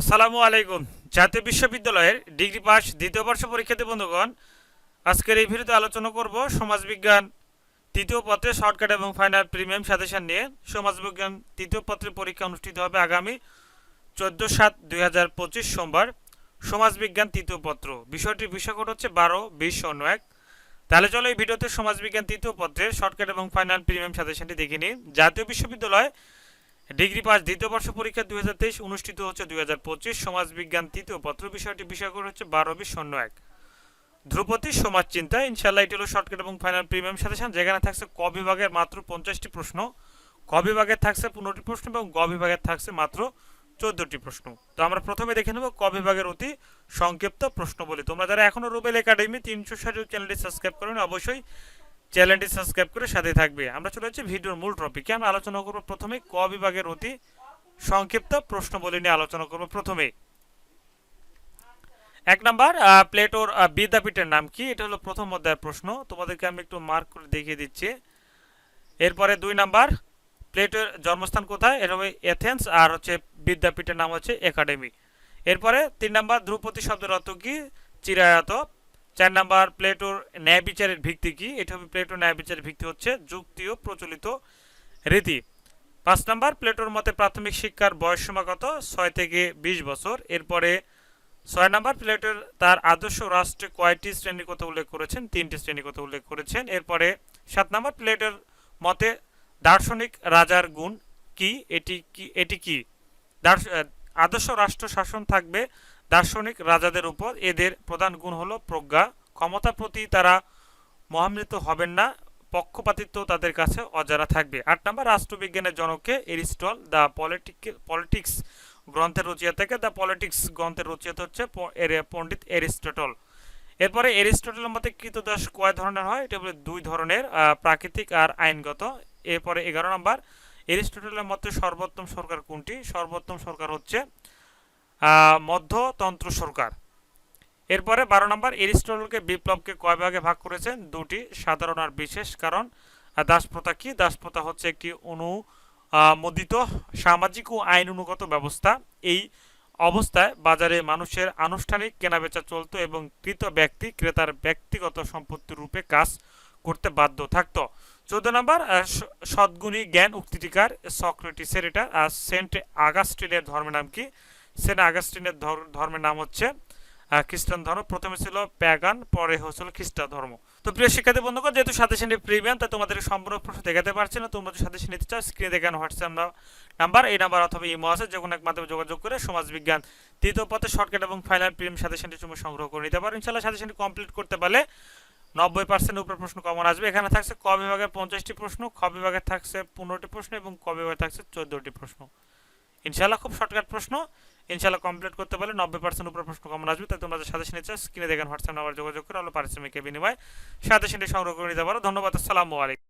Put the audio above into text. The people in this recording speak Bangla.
আসসালামু আলাইকুম। জাতীয় বিশ্ববিদ্যালয়ের ডিগ্রি পাস দ্বিতীয় বর্ষ পরীক্ষাতে বন্ধুগণ, আজকের এই ভিডিওতে আলোচনা করব সমাজবিজ্ঞান তৃতীয় পত্রে শর্টকাট এবং ফাইনাল প্রিমিয়াম সাজেশন নিয়ে। সমাজবিজ্ঞান তৃতীয় পত্রের পরীক্ষা অনুষ্ঠিত হবে আগামী চোদ্দ সাত দুই সোমবার, সমাজবিজ্ঞান তৃতীয় পত্র। বিষয়টির বিষয়কোড হচ্ছে বারো বিশ শূন্য এক। তাহলে চলো এই ভিডিওতে সমাজবিজ্ঞান তৃতীয় পত্রের শর্টকাট এবং ফাইনাল প্রিমিয়াম সাজেশনটি দেখে নিই। জাতীয় বিশ্ববিদ্যালয় ডিগ্রি পাস দ্বিতীয় বর্ষ পরীক্ষা দুই হাজার তেইশ অনুষ্ঠিত হচ্ছে দুই হাজার পঁচিশ। সমাজবিজ্ঞান তৃতীয় পত্র বিষয়টি বিষয় করে হচ্ছে বারো বিশ শূন্য এক। ধ্রুপদী সমাজ চিন্তা ইনশাল্লাহ এটি হলো শর্টকাট এবং ফাইনাল প্রিমিয়াম সাজেশন যেখানে থাকছে ক বিভাগের মাত্র পঞ্চাশটি প্রশ্ন। ক বিভাগের থাকছে পনেরোটি প্রশ্ন এবং গ বিভাগের থাকছে মাত্র চোদ্দটি প্রশ্ন। তো আমরা প্রথমে দেখে নেব ক বিভাগের অতি সংক্ষিপ্ত প্রশ্ন বলি তোমরা যারা এখনও রুবেল একাডেমি তিনশো ষাট চ্যানেলটি সাবস্ক্রাইব করেন, অবশ্যই চ্যানেলটি সাবস্ক্রাইব করে সাথে থাকবে। আমরা চলে যাচ্ছি ভিডিওর মূল টপিকে। আমরা আলোচনা করব প্রথমে ক বিভাগের অতি সংক্ষিপ্ত প্রশ্ন বলে নিয়ে আলোচনা করব প্রথমে। এক নাম্বার প্লেটোর বিদ্যাপীঠের নাম কি? এটা হলো প্রথম অধ্যায়ের প্রশ্ন। তোমাদেরকে আমি একটু মার্ক করে দেখিয়ে দিচ্ছি। এরপরে দুই নাম্বার, প্লেটোর জন্মস্থান কোথায়? এটা হবে এথেন্স আর হচ্ছে বিদ্যাপীঠের নাম হচ্ছে একাডেমি এরপরে তিন নাম্বার, ধ্রুপদী শব্দের অর্থ কি? চিরায়ত। চার নাম্বার প্লেটোর ন্যায় বিচারের ভিত্তি কি? এটা হবে প্লেটোর ন্যায় বিচারের ভিত্তি হচ্ছে যুক্তি ও প্রচলিত রীতি। পাঁচ নাম্বার, প্লেটোর মতে প্রাথমিক শিক্ষার বয়সসীমা কত? ছয় থেকে বিশ বছর। এরপরে ছয় নাম্বার, প্লেটোর তার আদর্শ রাষ্ট্রে কয়টি শ্রেণির কথা উল্লেখ করেছেন? তিনটি শ্রেণির কথা উল্লেখ করেছেন। এরপরে সাত নাম্বার, প্লেটোর মতে দার্শনিক রাজার গুণ কি? এটি কি এটি কি? দার্শ- আদর্শ রাষ্ট্র শাসন থাকবে দার্শনিক রাজাদের উপর এদের প্রধান গুণ হলো প্রজ্ঞা। ক্ষমতা প্রতি তারা মহামৃত হবেন না, পক্ষপাতিত্ব তাদের কাছে অজানা থাকবে। আট নম্বর, রাষ্ট্রবিজ্ঞানের জনককে এরিস্টল, দ্য পলিটিক পলিটিক্স গ্রন্থের রচিয়া থেকে দ্য পলিটিক্স গ্রন্থের রচয়িতা হচ্ছে পণ্ডিত এরিস্টটল। এরপরে এরিস্টটলের মতে কৃতদাস কয় ধরনের হয়? এটা বলে দুই ধরনের প্রাকৃতিক আর আইনগত। এরপরে এগারো নম্বর, এরিস্টটলের মতে সর্বোত্তম সরকার কোনটি? সর্বোত্তম সরকার হচ্ছে মধ্যতন্ত্র সরকার। এরপরে বারো নম্বর, এরিস্টটলকে বিপ্লবকে কয় ভাগে ভাগ করেছেন? দুটি, সাধারণ আর বিশেষ কারণ। দাসপ্রথা কি? দাসপ্রথা হচ্ছে একটি অনুমোদিত সামাজিক ও আইন অনুগত ব্যবস্থা। এই অবস্থায় বাজারে মানুষের আনুষ্ঠানিক কেনাবেচা চলতো এবং কৃত ব্যক্তি ক্রেতার ব্যক্তিগত সম্পত্তি রূপে কাজ করতে বাধ্য থাকতো। চোদ্দ নম্বর সদ্গুণী জ্ঞান উক্তিটিকার, সক্রেটিসের এটা সেন্ট আগাস্টিনের ধর্মের নাম কি? সেন্ট আগাস্টিনের ধর- ধর্মের নাম হচ্ছে খ্রিস্টান ধর্ম। প্রথমে ছিল প্যাগান, পরে হচ্ছিল খ্রিস্টান ধর্ম। তো প্রিয় শিক্ষার্থী বন্ধুগণ, যেহেতু সাথে সাজেশনটি প্রিমিয়াম, তাই তোমাদের সম্পূর্ণ প্রশ্ন দেখাতে পারছি না। তোমরা সাজেশন নিতে চাও স্ক্রিনে দেখানো হোয়াটসঅ্যাপ নাম্বার এই নাম্বার অথবা ইমো আছে যে কোনো এক মাধ্যমে যোগাযোগ করে সমাজবিজ্ঞান তৃতীয় পথে শর্টকাট এবং ফাইনাল প্রিমিয়াম সাজেশনটি তুমি সংগ্রহ করে নিতে পারো। ইনশাল্লাহ সাজেশনটি কমপ্লিট করতে পারলে নব্বই পার্সেন্ট উপরে প্রশ্ন কমন আসবে। এখানে থাকছে ক বিভাগের পঞ্চাশটি প্রশ্ন, খ বিভাগের থাকছে পনেরোটি প্রশ্ন এবং ক বিভাগে থাকছে চোদ্দটি প্রশ্ন। ইনশাল্লাহ খুব শর্টকাট প্রশ্ন। ইনশাল্লাহ কমপ্লিট করতে পারলে নব্বই পার্সেন্ট উপর প্রশ্ন কমন আসবে। তাই তোমরা সাথে নিচ্ছে স্ক্রিনে দেখেন হোয়াটসঅ্যাপ নাম্বার যোগাযোগ করে আলো পারিশ্রমিক বিনিময় সাথে সংগ্রহ করে নিতে পারো। ধন্যবাদ, আসসালামু আলাইকুম।